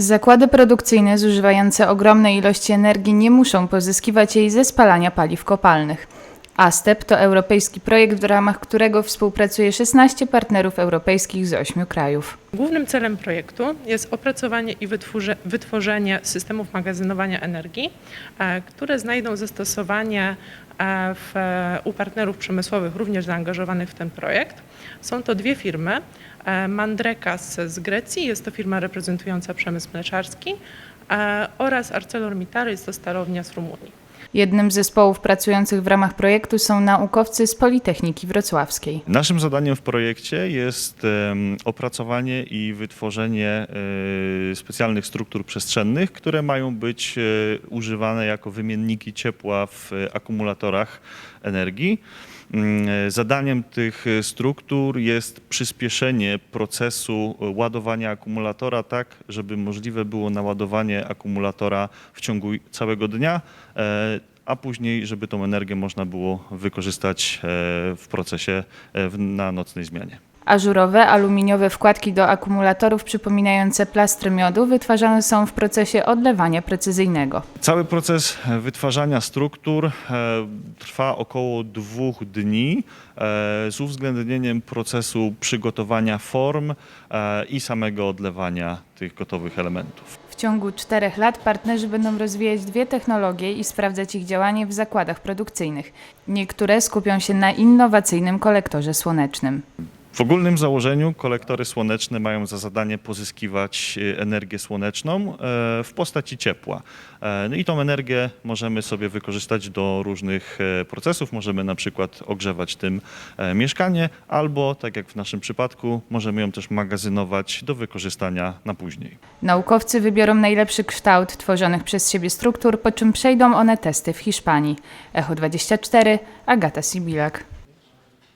Zakłady produkcyjne zużywające ogromne ilości energii nie muszą pozyskiwać jej ze spalania paliw kopalnych. ASTEP to europejski projekt, w ramach którego współpracuje 16 partnerów europejskich z 8 krajów. Głównym celem projektu jest opracowanie i wytworzenie systemów magazynowania energii, e, które znajdą zastosowanie e, w, u partnerów przemysłowych również zaangażowanych w ten projekt. Są to dwie firmy. e, Mandrekas z Grecji, jest to firma reprezentująca przemysł mleczarski oraz ArcelorMittal, jest to starownia z Rumunii. Jednym z zespołów pracujących w ramach projektu są naukowcy z Politechniki Wrocławskiej. Naszym zadaniem w projekcie jest opracowanie i wytworzenie e, specjalnych struktur przestrzennych, które mają być e, używane jako wymienniki ciepła w e, akumulatorach energii. Mm, Zadaniem tych e, struktur jest przyspieszenie procesu e, ładowania akumulatora tak, żeby możliwe było naładowanie akumulatora w ciągu całego dnia, e, a później, żeby tą energię można było wykorzystać w procesie na nocnej zmianie. Ażurowe, aluminiowe wkładki do akumulatorów przypominające plastry miodu wytwarzane są w procesie odlewania precyzyjnego. Cały proces wytwarzania struktur e, trwa około dwóch dni e, z uwzględnieniem procesu przygotowania form e, i samego odlewania tych gotowych elementów. W ciągu czterech lat partnerzy będą rozwijać dwie technologie i sprawdzać ich działanie w zakładach produkcyjnych. Niektóre skupią się na innowacyjnym kolektorze słonecznym. W ogólnym założeniu kolektory słoneczne mają za zadanie pozyskiwać e, energię słoneczną e, w postaci ciepła. E, No i tą energię możemy sobie wykorzystać do różnych procesów. Możemy na przykład ogrzewać tym mieszkanie, albo tak jak w naszym przypadku, możemy ją też magazynować do wykorzystania na później. Naukowcy wybiorą najlepszy kształt tworzonych przez siebie struktur, po czym przejdą one testy w Hiszpanii. Echo 24, Agata Sibilak.